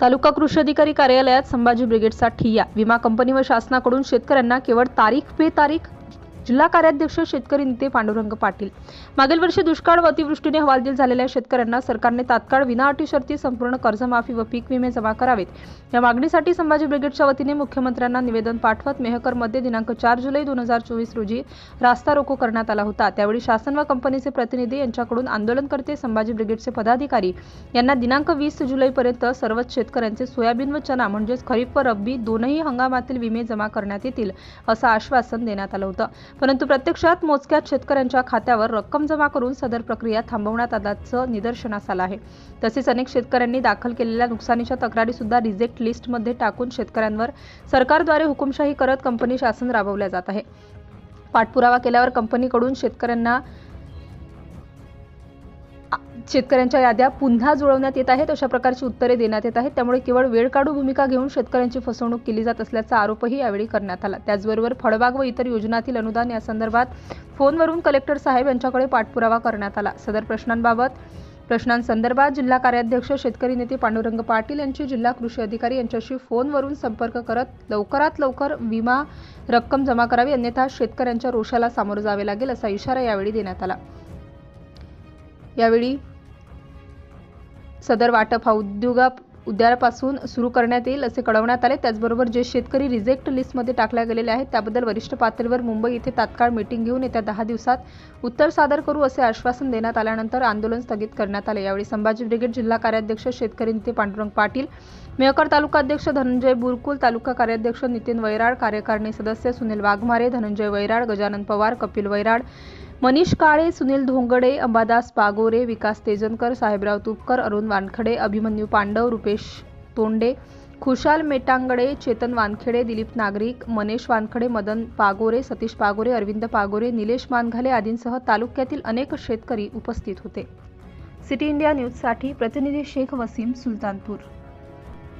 तालुका कृषी अधिकारी कार्यालयात संभाजी ब्रिगेडचा ठिय्या. विमा कंपनी व शासनाकडून शेतकऱ्यांना केवळ तारीख पे तारीख जिल्हा कार्याध्यक्ष शेतकरी नेते पांडुरंग पाटील. मागील वर्षी दुष्काळ व अतिवृष्टीने हवालदिल झालेल्या शेतकऱ्यांना सरकारने तात्काळ विनाअटी शर्ती संपूर्ण कर्जमाफी व पीक विमे जमा करावेत. या मागणीसाठी संभाजी ब्रिगेडच्या वतीने मुख्यमंत्र्यांना निवेदन पाठवत मेहकरमध्ये दिनांक चार जुलै दोन हजार चोवीस रोजी रास्ता रोको करण्यात आला होता. त्यावेळी शासन व कंपनीचे प्रतिनिधी यांच्याकडून आंदोलनकर्ते संभाजी ब्रिगेडचे पदाधिकारी यांना दिनांक वीस जुलैपर्यंत सर्वच शेतकऱ्यांचे सोयाबीन व चना म्हणजेच खरीप व रब्बी दोनही हंगामातील विमे जमा करण्यात येतील असं आश्वासन देण्यात आलं होतं. परंतु प्रत्यक्षात मोजक्यात शेतकऱ्यांच्या खात्यावर रक्कम जमा करून सदर प्रक्रिया थांबवण्यात आल्याचं निदर्शनास आलं आहे. तसेच अनेक शेतकऱ्यांनी दाखल केलेल्या नुकसानीच्या तक्रारी सुद्धा रिजेक्ट लिस्टमध्ये टाकून शेतकऱ्यांवर सरकारद्वारे हुकुमशाही करत कंपनी शासन राबवल्या जात आहे. पाठपुरावा केल्यावर कंपनीकडून शेतकऱ्यांना शेतकऱ्यांच्या याद्या पुन्हा जुळवण्यात येत आहेत अशा प्रकारची उत्तरे देण्यात येत आहेत. त्यामुळे केवळ वेळ काढू भूमिका घेऊन शेतकऱ्यांची फसवणूक केली जात असल्याचा आरोपही यावेळी करण्यात आला. त्याचबरोबर फळबाग व इतर योजनातील अनुदान या संदर्भात फोनवरून कलेक्टर साहेब यांच्याकडे पाठपुरावा करण्यात आला. सदर प्रश्नांबाबत प्रश्नांसंदर्भात जिल्हा कार्याध्यक्ष शेतकरी नेते पांडुरंग पाटील यांची जिल्हा कृषी अधिकारी यांच्याशी फोनवरून संपर्क करत लवकरात लवकर विमा रक्कम जमा करावी अन्यथा शेतकऱ्यांच्या रोषाला सामोरं जावे लागेल असा इशारा यावेळी देण्यात आला. यावेळी सदर वाटप हा उद्योगा उद्यापासून सुरू करण्यात येईल असे कळवण्यात आले. त्याचबरोबर जे शेतकरी रिजेक्ट लिस्टमध्ये टाकल्या गेलेले आहेत त्याबद्दल वरिष्ठ पातळीवर मुंबई येथे तात्काळ मीटिंग घेऊन येत्या दहा दिवसात उत्तर सादर करू असे आश्वासन देण्यात आल्यानंतर आंदोलन स्थगित करण्यात आले. यावेळी संभाजी ब्रिगेड जिल्हा कार्याध्यक्ष शेतकरी नेते पांडुरंग पाटील मेहकर तालुका अध्यक्ष धनंजय बुरकुल तालुका कार्याध्यक्ष नितीन वैराड कार्यकारिणी सदस्य सुनील वाघमारे धनंजय वैराड गजानन पवार कपिल वैराड मनीष काळे सुनील धोंगडे अंबादास पागोरे विकास तेजनकर साहेबराव तुपकर अरुण वानखडे अभिमन्यू पांडव रुपेश तोंडे खुशाल मेटांगडे चेतन वानखेडे दिलीप नागरिक मनेश वानखडे मदन पागोरे सतीश पागोरे अरविंद पागोरे निलेश मानघाले आदींसह तालुक्यातील अनेक शेतकरी उपस्थित होते. सिटी इंडिया न्यूजसाठी प्रतिनिधी शेख वसीम सुलतानपूर.